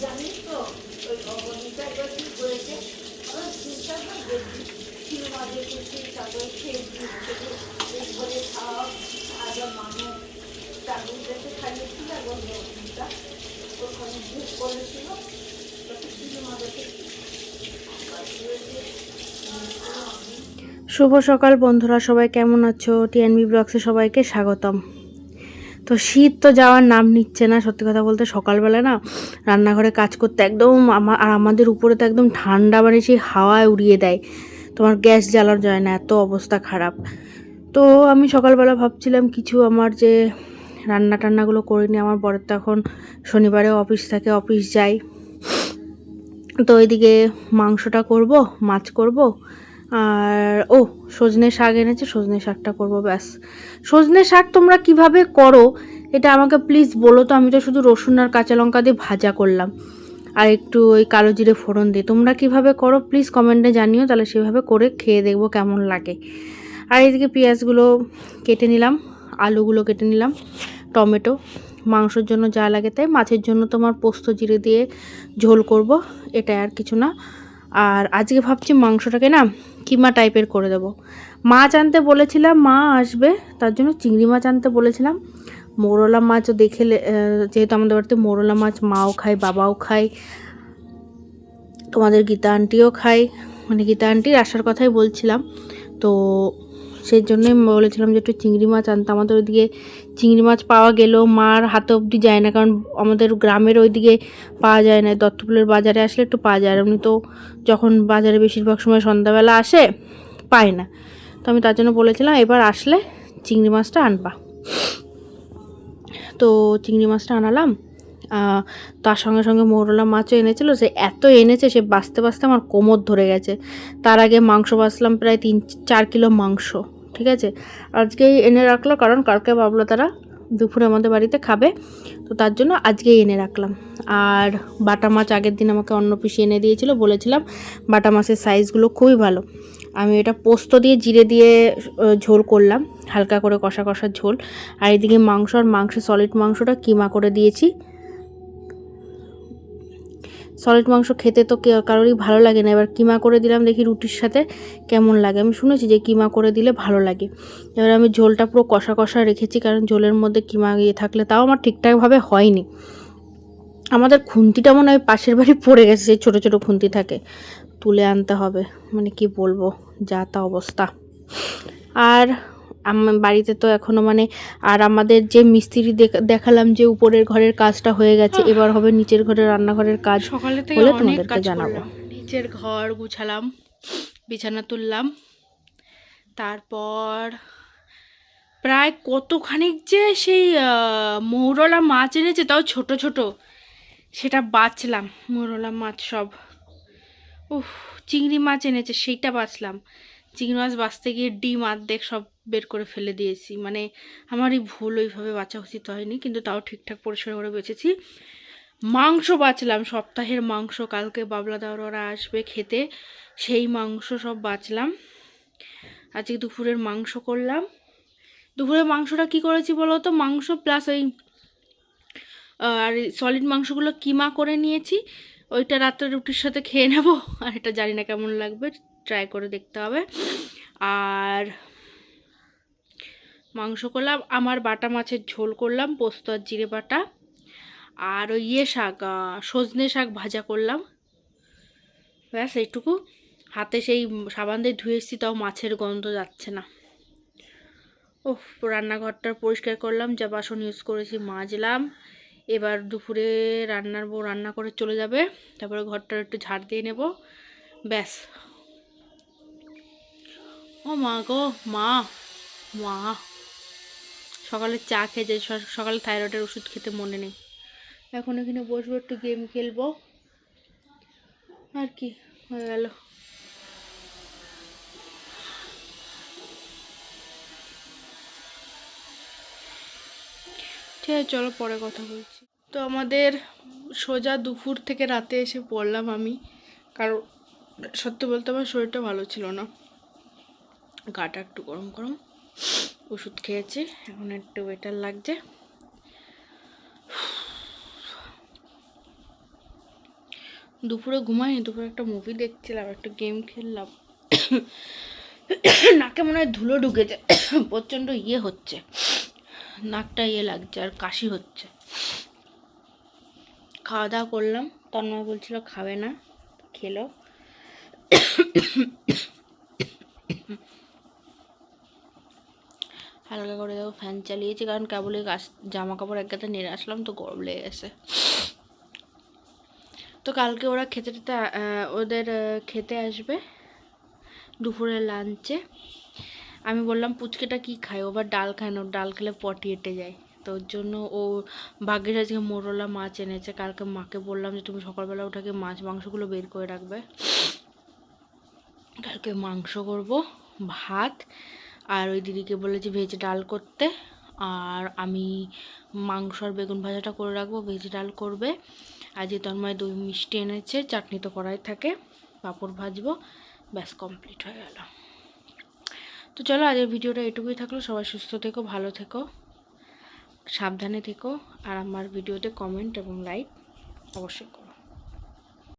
জানিস তো ওই অবনীতা এবার কি দেখি একবারে খাওয়া আগে মানুষ চাকরির কাছে খাইয়েছিল এবং ওখানে বুক করেছিল কিলো মাঝে শুভ সকাল বন্ধুরা, সবাই কেমন আছো? টিএনবি ব্লগসে সবাইকে স্বাগতম। তো শীত তো যাওয়ার নাম নিচ্ছে না, সত্যি কথা বলতে সকালবেলা না রান্নাঘরে কাজ করতে একদম আমার আর আমাদের উপরে তো একদম ঠান্ডা মানে সেই হাওয়ায় উড়িয়ে দেয়। তোমার গ্যাস জ্বালানো যায় না, এত অবস্থা খারাপ। তো আমি সকালবেলা ভাবছিলাম কিছু আমার যে রান্না টান্নাগুলো করে নিই, আমার বরের তো এখন শনিবারে অফিস থাকে, অফিস যাই। তো ওইদিকে মাংসটা করব, মাছ করব আর ও সজনে শাক এনেছে, সজনে শাকটা করব, ব্যাস। সজনে শাক তোমরা কীভাবে করো, এটা আমাকে প্লিজ বলো তো, আমি তো শুধু রসুন আর কাঁচা লঙ্কা দিয়ে ভাজা করলাম। আর একটু ওই কালো জিরে ফোড়ন দিয়ে। তোমরা কীভাবে করো প্লিজ কমেন্টে জানিও, তাহলে সেভাবে করে খেয়ে দেখব কেমন লাগে। আর এদিকে পেঁয়াজগুলো কেটে নিলাম, আলুগুলো কেটে নিলাম, টমেটো। মাংসর জন্য যা লাগে তাই, মাছের জন্য তোমার পোস্ত জিরে দিয়ে ঝোল করব, এটা আর কিছু না। আর আজকে ভাবছি মাংসটাকে না কিমা টাইপের করে দেব। মাছ আনতে বলেছিলাম, মা আসবে, তার জন্য চিংড়ি মাছ আনতে বলেছিলাম। মোরলা মাছও দেখে যেহেতু আমাদের বাড়িতে মোরলা মাছ মাও খায়, বাবাও খায়, তোমাদের গীতা আন্টিও খায় মানে গীতা আন্টির আসার কথাই বলছিলাম। তো সেই জন্যই বলেছিলাম যে একটু চিংড়ি মাছ আনতে, আমাদের ওইদিকে চিংড়ি মাছ পাওয়া গেলেও মার হাতে অবধি যায় না, কারণ আমাদের গ্রামের ওইদিকে পাওয়া যায় না। দত্তপুলের বাজারে আসলে একটু পাওয়া যায় এমনি তো যখন বাজারে বেশিরভাগ সময় সন্ধ্যাবেলা আসে, পায় না। তো আমি তার জন্য বলেছিলাম, এবার আসলে চিংড়ি মাছটা আনবা। তো চিংড়ি মাছটা আনালাম। তার সঙ্গে সঙ্গে মৌরলা মাছও এনেছিল, সে এত এনেছে, সে বাঁচতে বাঁচতে আমার কোমর ধরে গেছে। তার আগে মাংস বাঁচলাম প্রায় তিন, চার কিলো মাংস। ঠিক আছে? আজকেই এনে রাখল, কারণ কালকে ভাবলো তারা দুপুরে আমাদের বাড়িতে খাবে। তো তার জন্য আজকেই এনে রাখলাম। আর বাটা মাছ আগের দিন আমাকে অন্য পিসি এনে দিয়েছিল, বলেছিলাম বাটা মাছের সাইজগুলো খুবই ভালো। আমি এটা পোস্ত দিয়ে, জিরে দিয়ে ঝোল করলাম, হালকা করে কষা কষা ঝোল। আর এদিকে মাংস, আর মাংসের সলিড মাংসটা কিমা করে দিয়েছি। সলিড মাংস খেতে তো কারোরই ভালো লাগে না। এবার কিমা করে দিলাম, দেখি রুটির সাথে কেমন লাগে। আমি শুনেছি যে কিমা করে দিলে ভালো লাগে। এবার আমি ঝোলটা পুরো কষা কষা রেখেছি, কারণ ঝোলের মধ্যে কিমা ইয়ে থাকলে তাও আমার ঠিকঠাকভাবে হয়নি। আমাদের খুন্তিটা মনে হয় পাশের বাড়ি পড়ে গেছে, সেই ছোটো ছোটো খুন্তি থাকে। তুলে আনতে হবে মানে কি বলব, যা তা অবস্থা। আর বাড়িতে তো এখনও মানে আর আমাদের যে মিস্ত্রি দেখ- দেখালাম যে উপরের ঘরের কাজটা হয়ে গেছে এবার হবে নিচের ঘরের রান্নাঘরের কাজ সকালে বলে তোমাদেরকে জানাব। নিচের ঘর গুছালাম বিছানা তুললাম। তারপর প্রায় কতখানিক যে সেই আহ, মৌরলা মাছ এনেছে তাও ছোট ছোট সেটা বাঁচলাম মৌরলা মাছ সব। উফ চিংড়ি মাছ এনেছে সেইটা বাছলাম চিংড়ি মাছ বাঁচতে গিয়ে ডিম আর্ধেক সব বের করে ফেলে দিয়েছি। মানে আমারই ভুল ওইভাবে বাঁচা উচিত হয়নি, কিন্তু তাও ঠিকঠাক পরিষ্কার করে বেঁচেছি। মাংস বাঁচলাম, সপ্তাহের মাংস, কালকে বাবলা দাওর ওরা আসবে খেতে, সেই মাংস সব বাঁচলাম। আজকে দুপুরের মাংস করলাম। দুপুরের মাংসটা কি করেছি বলো তো? মাংস প্লাস ওই আর সলিড মাংসগুলো কিমা করে নিয়েছি, ওইটা রাত্রে রুটির সাথে খেয়ে নেব। আর এটা জানি না কেমন লাগবে। ট্রাই করে দেখতে হবে। আর মাংস করলাম, আমার বাটা মাছের ঝোল করলাম, পোস্ত আর জিরে বাটা। আর ওই ইয়ে শাক সজনে শাক ভাজা করলাম। ব্যাস, এইটুকু। হাতে সেই সাবান দিয়ে ধুয়ে এসেছি, তাও মাছের গন্ধ যাচ্ছে না। ও রান্নাঘরটা পরিষ্কার করলাম, যা বাসন ইউজ করেছি মাজলাম। এবার দুপুরে রান্নার বউ রান্না করে চলে যাবে, তারপরে ঘরটার একটু ঝাড় দিয়ে নেব। ব্যাস। ও মা গো, মা মা। সকালে চা খেয়ে যে সকালে থাইরয়েডের ওষুধ খেতে মনে নেই। এখন এখানে বসবো, একটু গেম খেলব। আর কি, হয়ে গেল। ঠিক আছে, চলো পরে কথা বলছি। তো আমাদের সোজা দুপুর থেকে রাতে এসে পড়লাম আমি, কারণ সত্যি বলতে আমার শরীরটা ভালো ছিল না। গাটা একটু গরম গরম ওষুধ খেয়েছি, এখন একটু বেটার লাগছে। দুপুরে ঘুমাইনি, দুপুরে একটা মুভি দেখছিলাম, একটা গেম খেললাম। নাকে মনে হয় ধুলো ঢুকেছে, প্রচণ্ড ইয়ে হচ্ছে। নাকটা ইয়ে লাগছে আর কাশি হচ্ছে। খাওয়া দাওয়া করলাম, তন্ময় বলছিল খাবে না, খেলো। হালকা করে দেখো ফ্যান চালিয়েছি, কারণ কেবলই গাছ জামা কাপড় এক গাতে নেড়ে আসলাম, তো গরম লেগে গেছে। তো কালকে ওরা খেতে টেতে ওদের খেতে আসবে দুপুরের লাঞ্চে আমি বললাম, পুচকেটা কি খায়? ও আবার ডাল খায় না ডাল খেলে পটি এঁটে যায়। তো ওর জন্য ও বাঘের আজকে মোরলা মাছ এনেছে, কালকে মাকে বললাম যে, তুমি সকালবেলা ওটাকে মাছ, মাংসগুলো বের করে রাখবে। কালকে মাংস করব, ভাত আর ওই দিদিকে বলেছি ভেজ ডাল করতে। আর আমি মাংস আর বেগুন ভাজাটা করে রাখব, ভেজ ডাল করবে। আর আজকে তন্ময় দই মিষ্টি এনেছে, চাটনি তো করাই থাকে, পাঁপড় ভাজবো, ব্যাস কমপ্লিট হয়ে গেল। তো চলো আজকের ভিডিওটা এটুকুই থাকল। সবাই সুস্থ থেকো, ভালো থেকো, সাবধানে থেকো। আর আমার ভিডিওতে কমেন্ট এবং লাইক অবশ্যই